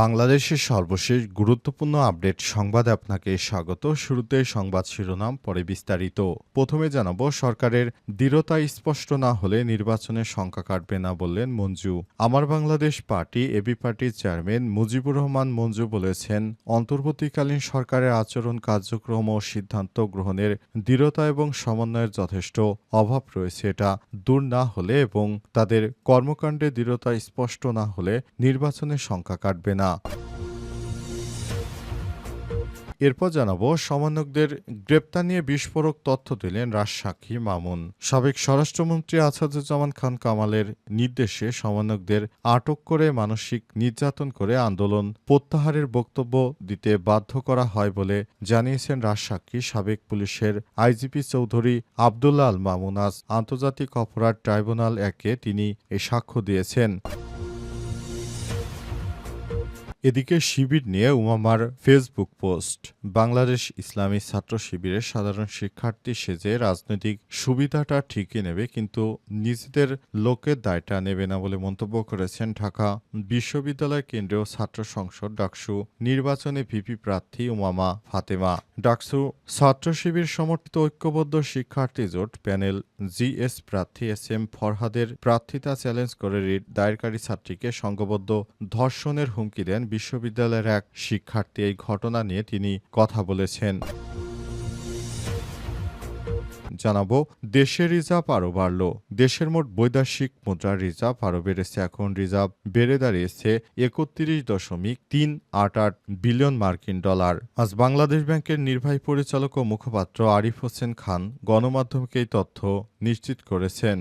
বাংলাদেশের সর্বশেষ গুরুত্বপূর্ণ আপডেট সংবাদে আপনাকে স্বাগত। শুরুতে সংবাদ শিরোনাম, পরে বিস্তারিত। প্রথমে জানাব, সরকারের দৃঢ়তা স্পষ্ট না হলে নির্বাচনের সংখ্যা কাটবে না বললেন মঞ্জু। আমার বাংলাদেশ পার্টি, এবি পার্টির চেয়ারম্যান মুজিবুর রহমান মঞ্জু বলেছেন, অন্তর্বর্তীকালীন সরকারের আচরণ কার্যক্রম ও সিদ্ধান্ত গ্রহণের দৃঢ়তা এবং সমন্বয়ের যথেষ্ট অভাব রয়েছে। এটা দূর না হলে এবং তাদের কর্মকাণ্ডে দৃঢ়তা স্পষ্ট না হলে নির্বাচনের সংখ্যা কাটবে না। এরপর জানাব, সমন্বয়কদের গ্রেপ্তার নিয়ে বিস্ফোরক তথ্য দিলেন রাজসাক্ষী মামুন। সাবেক স্বরাষ্ট্রমন্ত্রী আসাদুজ্জামান খান কামালের নির্দেশে সমন্বয়কদের আটক করে মানসিক নির্যাতন করে আন্দোলন প্রত্যাহারের বক্তব্য দিতে বাধ্য করা হয় বলে জানিয়েছেন রাজসাক্ষী সাবেক পুলিশের আইজিপি চৌধুরী আবদুল্লাহ আল মামুন। আজ আন্তর্জাতিক অপরাধ ট্রাইব্যুনাল একে তিনি এ সাক্ষ্য দিয়েছেন। এদিকে শিবির নিয়ে উমামার ফেসবুক পোস্ট। বাংলাদেশ ইসলামী ছাত্র শিবিরের সাধারণ শিক্ষার্থী সেজে রাজনৈতিক সুবিধাটা ঠিকই নেবে, কিন্তু নিজেদের লোকের দায়টা নেবে না বলে মন্তব্য করেছেন ঢাকা বিশ্ববিদ্যালয় কেন্দ্রীয় ছাত্র সংসদ ডাকসু নির্বাচনে ভিপি প্রার্থী উমামা ফাতেমা। ডাকসু ছাত্র শিবির সমর্থিত ঐক্যবদ্ধ শিক্ষার্থী জোট প্যানেল জিএস প্রার্থী এস এম ফরহাদের প্রার্থিতা চ্যালেঞ্জ করে রিট। দায়েরকারী ছাত্রীকে সংঘবদ্ধ ধর্ষণের হুমকি দেন বিশ্ববিদ্যালয়ের এক শিক্ষার্থী এই ঘটনা নিয়ে তিনি কথা বলেছেন। জানাব, দেশের রিজার্ভ আরও বাড়ল। দেশের মোট বৈদেশিক মুদ্রার রিজার্ভ আরও বেড়েছে। এখন রিজার্ভ বেড়ে দাঁড়িয়েছে একত্রিশ দশমিক তিন আট আট বিলিয়ন মার্কিন ডলার। আজ বাংলাদেশ ব্যাংকের নির্বাহী পরিচালক ও মুখপাত্র আরিফ হোসেন খান গণমাধ্যমকে এই তথ্য নিশ্চিত করেছেন।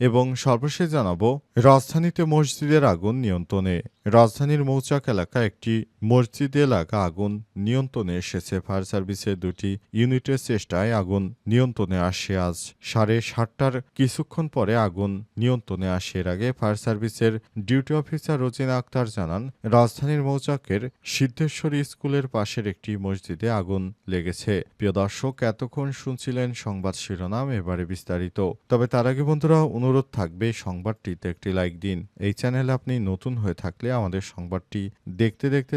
এবং সর্বশেষ জানাব রাজধানীতে মসজিদের আগুন নিয়ন্ত্রণে। রাজধানীর মৌচাক এলাকা একটি মসজিদে লাগা আগুন নিয়ন্ত্রণে এসেছে ফায়ার সার্ভিসের দুটি ইউনিটের চেষ্টায় আগুন নিয়ন্ত্রণে আসে আজ সাড়ে সাতটার কিছুক্ষণ পরে আগুন নিয়ন্ত্রণে আসে। এর আগে ফায়ার সার্ভিসের ডিউটি অফিসার রোজিনা আক্তার জানান, রাজধানীর মৌচাকের সিদ্ধেশ্বরী স্কুলের পাশের একটি মসজিদে আগুন লেগেছে। প্রিয় দর্শক, এতক্ষণ শুনছিলেন সংবাদ শিরোনাম, এবারে বিস্তারিত। তবে তার আগে বন্ধুরা, অনুরোধ থাকবে সংবাদটিতে একটি লাইক দিন। এই চ্যানেলে আপনি নতুন হয়ে থাকলে আমাদের সংবাদটি দেখতে দেখতে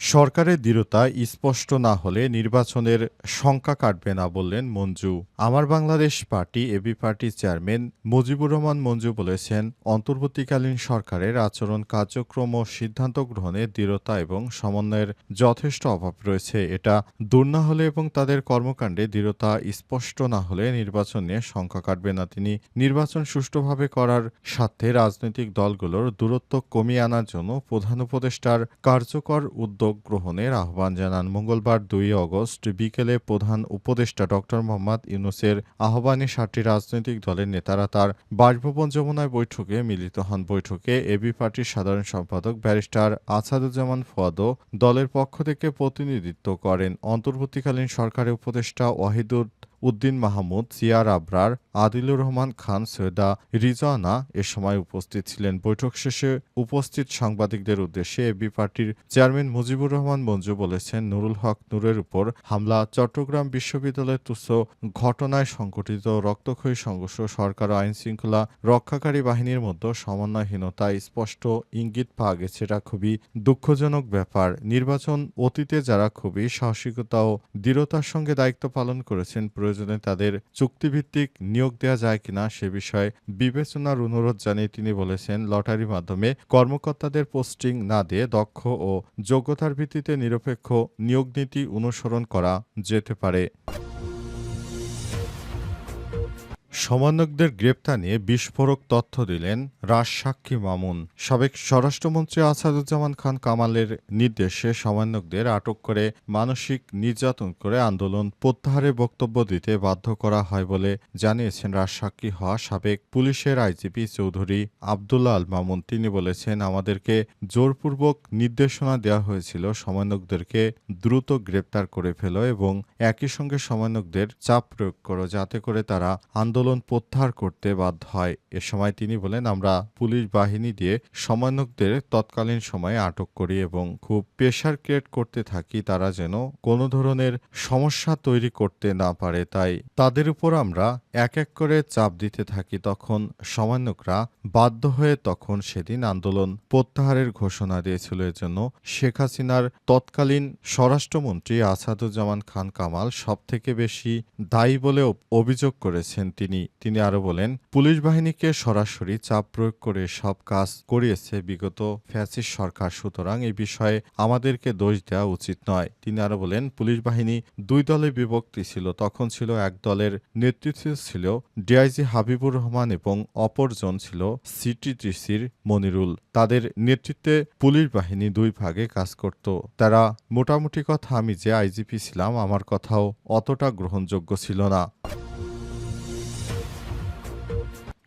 সরকারের দৃঢ়তা স্পষ্ট না হলে নির্বাচনের শঙ্কা কাটবে না বললেন মঞ্জু। আমার বাংলাদেশ পার্টি এবি পার্টির চেয়ারম্যান মুজিবুর রহমান মঞ্জু বলেছেন, অন্তর্বর্তীকালীন সরকারের আচরণ কার্যক্রম ও সিদ্ধান্ত গ্রহণে দৃঢ়তা এবং সমন্বয়ের যথেষ্ট অভাব রয়েছে। এটা দূর না হলে এবং তাদের কর্মকাণ্ডে দৃঢ়তা স্পষ্ট না হলে নির্বাচন নিয়ে সংখ্যা কাটবে না তিনি। নির্বাচন সুষ্ঠুভাবে করার স্বার্থে রাজনৈতিক দলগুলোর দূরত্ব কমিয়ে আনার জন্য প্রধান উপদেষ্টার কার্যকর উদ্যোগ গ্রহণের আহ্বান জানান। মঙ্গলবার দুই অগস্ট বিকেলে প্রধান উপদেষ্টা ড. মোহাম্মদ ইউনুসের আহ্বানে সাতটি রাজনৈতিক দলের নেতারা তার বাসভবন যমুনায় বৈঠকে মিলিত হন। বৈঠকে এবি পার্টির সাধারণ সম্পাদক ব্যারিস্টার আসাদুজ্জামান ফোয়াদও দলের পক্ষ থেকে প্রতিনিধিত্ব করেন। অন্তর্বর্তীকালীন সরকারের উপদেষ্টা ওয়াহিদুর উদ্দিন মাহমুদ, সিয়ার আবরার আদিলুর রহমান খান সৈয়দা রিজানা এ সময় উপস্থিত ছিলেন। বৈঠক শেষে উপস্থিত সাংবাদিকদের উদ্দেশ্যে এবি পার্টির চেয়ারম্যান মুজিবুর রহমান মঞ্জু বলেছেন, নুরুল হক নূরের উপর হামলা, চট্টগ্রাম বিশ্ববিদ্যালয়ের তুচ্ছ ঘটনায় সংঘটিত রক্তক্ষয়ী সংঘর্ষ, সরকার ও আইন শৃঙ্খলা রক্ষাকারী বাহিনীর মধ্যে সমন্বয়হীনতা স্পষ্ট ইঙ্গিত পাওয়া গেছে। এটা খুবই দুঃখজনক ব্যাপার। নির্বাচন অতীতে যারা খুবই সাহসিকতা ও দৃঢ়তার সঙ্গে দায়িত্ব পালন করেছেন, প্রয়োজনে তাদের চুক্তিভিত্তিক নিয়োগ দেওয়া যায় কিনা সে বিষয়ে বিবেচনার অনুরোধ জানিয়ে তিনি বলেছেন, লটারির মাধ্যমে কর্মকর্তাদের পোস্টিং না দিয়ে দক্ষ ও যোগ্যতার ভিত্তিতে নিরপেক্ষ নিয়োগ নীতি অনুসরণ করা যেতে পারে। সমন্বয়কদের গ্রেপ্তার নিয়ে বিস্ফোরক তথ্য দিলেন রাজসাক্ষী মামুন। সাবেক স্বরাষ্ট্রমন্ত্রী আসাদুজ্জামান খান কামালের নির্দেশে সমন্বয়কদের আটক করে মানসিক নির্যাতন করে আন্দোলন প্রত্যাহারে বক্তব্য দিতে বাধ্য করা হয় বলে জানিয়েছেন রাজসাক্ষী হওয়া সাবেক পুলিশের আইজিপি চৌধুরী আবদুল্লাহ আল মামুন। তিনি বলেছেন, আমাদেরকে জোরপূর্বক নির্দেশনা দেওয়া হয়েছিল সমন্বয়কদেরকে দ্রুত গ্রেপ্তার করে ফেলো এবং একই সঙ্গে সমন্বয়কদের চাপ প্রয়োগ করো, যাতে করে তারা আন্দোলন প্রত্যাহার করতে বাধ্য হয়। এ সময় তিনি বলেন, আমরা পুলিশ বাহিনী দিয়ে সমন্বয়কদের তৎকালীন সময়ে আটক করি এবং খুব প্রেশার ক্রিয়েট করতে থাকি, তারা যেন কোনো ধরনের সমস্যা তৈরি করতে না পারে। তাই তাদের উপর আমরা এক এক করে চাপ দিতে থাকি। তখন সমন্বয়করা বাধ্য হয়ে তখন সেদিন আন্দোলন প্রত্যাহারের ঘোষণা দিয়েছিল। এজন্য শেখ হাসিনার তৎকালীন স্বরাষ্ট্রমন্ত্রী আসাদুজ্জামান খান কামাল সবথেকে বেশি দায়ী বলে অভিযোগ করেছেন তিনি। তিনি আরও বলেন, পুলিশ বাহিনীকে সরাসরি চাপ প্রয়োগ করে সব কাজ করিয়েছে বিগত ফ্যাসিস সরকার, সুতরাং এই বিষয়ে আমাদেরকে দোষ দেওয়া উচিত নয়। তিনি আরও বলেন, পুলিশ বাহিনী দুই দলে বিভক্তি ছিল, তখন ছিল এক দলের নেতৃত্বে ছিল ডিআইজি হাবিবুর রহমান এবং অপরজন ছিল সিটিটিসির মনিরুল। তাদের নেতৃত্বে পুলিশ বাহিনী দুই ভাগে কাজ করত। তারা, মোটামুটি কথা আমি যে আইজিপি ছিলাম, আমার কথাও অতটা গ্রহণযোগ্য ছিল না।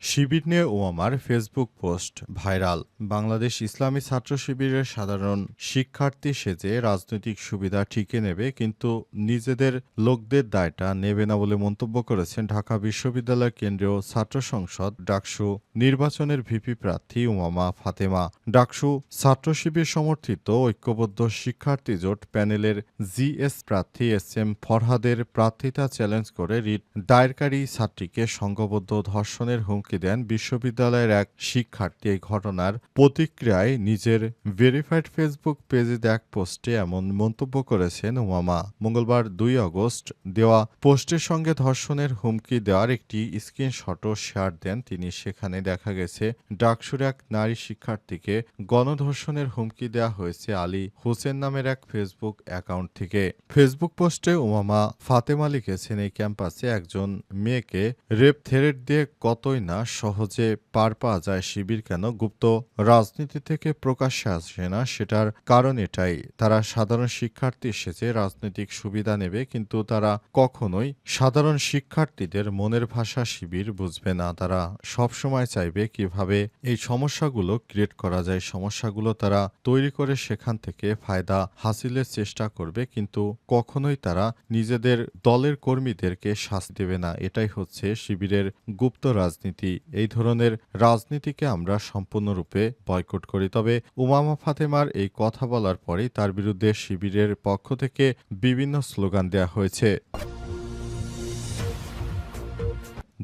শিবির নিয়ে ওমামার Facebook post viral. Bangladesh Islami Chhatra শিবিরের সাধারণ শিক্ষার্থী সেজে রাজনৈতিক সুবিধা ঠিকে নেবে, কিন্তু নিজেদের লোকদের দায়টা নেবে না বলে মন্তব্য করেছেন ঢাকা বিশ্ববিদ্যালয় কেন্দ্রীয় ছাত্র সংসদ ডাকসু নির্বাচনের ভিপি প্রার্থী উমামা ফাতেমা। ডাকসু ছাত্র শিবির সমর্থিত ঐক্যবদ্ধ শিক্ষার্থী জোট প্যানেলের জিএস প্রার্থী এস এম ফরহাদের প্রার্থিতা চ্যালেঞ্জ করে রিট। দায়েরকারী ছাত্রীকে সংঘবদ্ধ ধর্ষণের হুমকি দেন বিশ্ববিদ্যালয়ের এক শিক্ষার্থী এই ঘটনার প্রতিক্রিয়ায় নিজের ভেরিফাইড ফেসবুক পেজে এক পোস্টে এমন মন্তব্য করেছেন উমামা। মঙ্গলবার দুই আগস্ট দেওয়া পোস্টের সঙ্গে ধর্ষণের হুমকি দেওয়ার একটি স্ক্রিনশটও শেয়ার দেন তিনি। সেখানে দেখা গেছে, ডাকসুর এক নারী শিক্ষার্থীকে গণধর্ষণের হুমকি দেওয়া হয়েছে আলী হোসেন নামের এক ফেসবুক অ্যাকাউন্ট থেকে। ফেসবুক পোস্টে উমামা ফাতেমা লিখেছেন, এই ক্যাম্পাসে একজন মেয়েকে রেপ থেরেট দিয়ে কতই না সহজে পার পাওয়া যায় শিবির কেন? গুপ্ত রাজনীতি থেকে প্রকাশ্যে আসে না, সেটার কারণ এটাই। তারা সাধারণ শিক্ষার্থী এসেছে, রাজনৈতিক সুবিধা নেবে, কিন্তু তারা কখনোই সাধারণ শিক্ষার্থীদের মনের ভাষা শিবির বুঝবে না। তারা সবসময় চাইবে কীভাবে এই সমস্যাগুলো ক্রিয়েট করা যায়। সমস্যাগুলো তারা তৈরি করে সেখান থেকে ফায়দা হাসিলের চেষ্টা করবে, কিন্তু কখনোই তারা নিজেদের দলের কর্মীদেরকে শাস্তি দেবে না। এটাই হচ্ছে শিবিরের গুপ্ত রাজনীতি। এই ধরনের রাজনীতিকে আমরা সম্পূর্ণরূপে বয়কট করি। তবে উমামা ফাতেমার এই কথা বলার পরেই তার বিরুদ্ধে শিবিরের পক্ষ থেকে বিভিন্ন স্লোগান দেওয়া হয়েছে।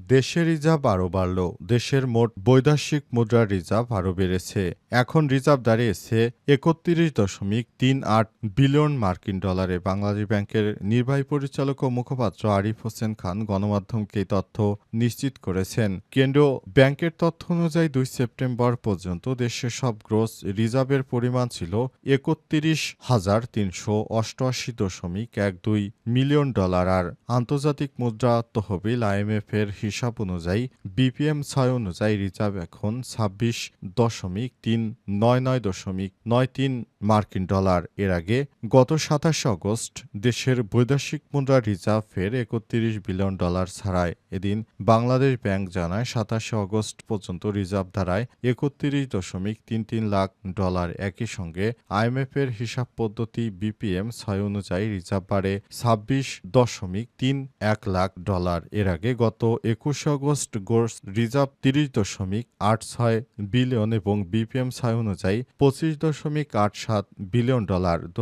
দেশের রিজার্ভ আরও বাড়ল। দেশের মোট বৈদেশিক মুদ্রার রিজার্ভ আরও বেড়েছে। এখন রিজার্ভ দাঁড়িয়েছে একত্রিশ দশমিক তিন আট বিলিয়ন মার্কিন ডলারে বাংলাদেশ ব্যাংকের নির্বাহী পরিচালক ও মুখপাত্র আরিফ হোসেন খান গণমাধ্যমকে তথ্য নিশ্চিত করেছেন। কেন্দ্রীয় ব্যাংকের তথ্য অনুযায়ী দুই সেপ্টেম্বর পর্যন্ত দেশের সব গ্রোস রিজার্ভের পরিমাণ ছিল একত্রিশ হাজার তিনশো অষ্টআশি দশমিক এক দুই মিলিয়ন ডলার। আর আন্তর্জাতিক মুদ্রা তহবিল আইএমএফ এর হিসাব অনুযায়ী বিপিএম ছয় অনুযায়ী রিজার্ভ এখন ছাব্বিশ দশমিক তিন, নয় নয় দশমিক নয় তিন মার্কিন ডলার। এর আগে গত সাতাশে অগস্ট দেশের বৈদেশিক মুদ্রা রিজার্ভ ফের একত্রিশ বিলিয়ন ডলার ছাড়ায়। এদিন বাংলাদেশ ব্যাংক জানায়, সাতাশে অগস্ট পর্যন্ত রিজার্ভ ধারায় একত্রিশ দশমিক তিন তিন লাখ ডলার। একই সঙ্গে আইএমএফ এর হিসাব পদ্ধতি বিপিএম ছয় অনুযায়ী রিজার্ভ বাড়ে ছাব্বিশ দশমিক তিন এক লাখ ডলার। এর আগে গত একুশে অগস্ট গোর্স রিজার্ভ তিরিশ দশমিক আট ছয় বিলিয়ন এবং বিপিএম ছয় অনুযায়ী পঁচিশ দশমিক আট সাত বিলিয়ন ডলার দু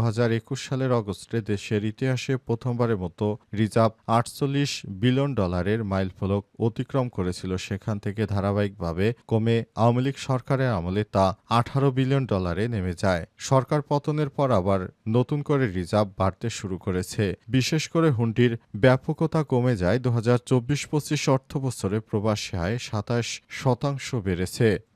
সালের অগস্টে দেশের ইতিহাসে প্রথমবারের মতো রিজার্ভ আটচল্লিশ বিলিয়ন ডলারের মাইলফলক অতিক্রম করেছিল। সেখান থেকে ধারাবাহিকভাবে কমে আওয়ামী লীগ সরকারের আমলে তা আঠারো বিলিয়ন ডলারে নেমে যায়। সরকার পতনের পর আবার নতুন করে রিজার্ভ বাড়তে শুরু করেছে। বিশেষ করে হুন্ডির ব্যাপকতা কমে যায়। দু হাজার চব্বিশ পঁচিশ অর্থবছরে প্রবাসী আয় সাতাশ শতাংশ বেড়েছে।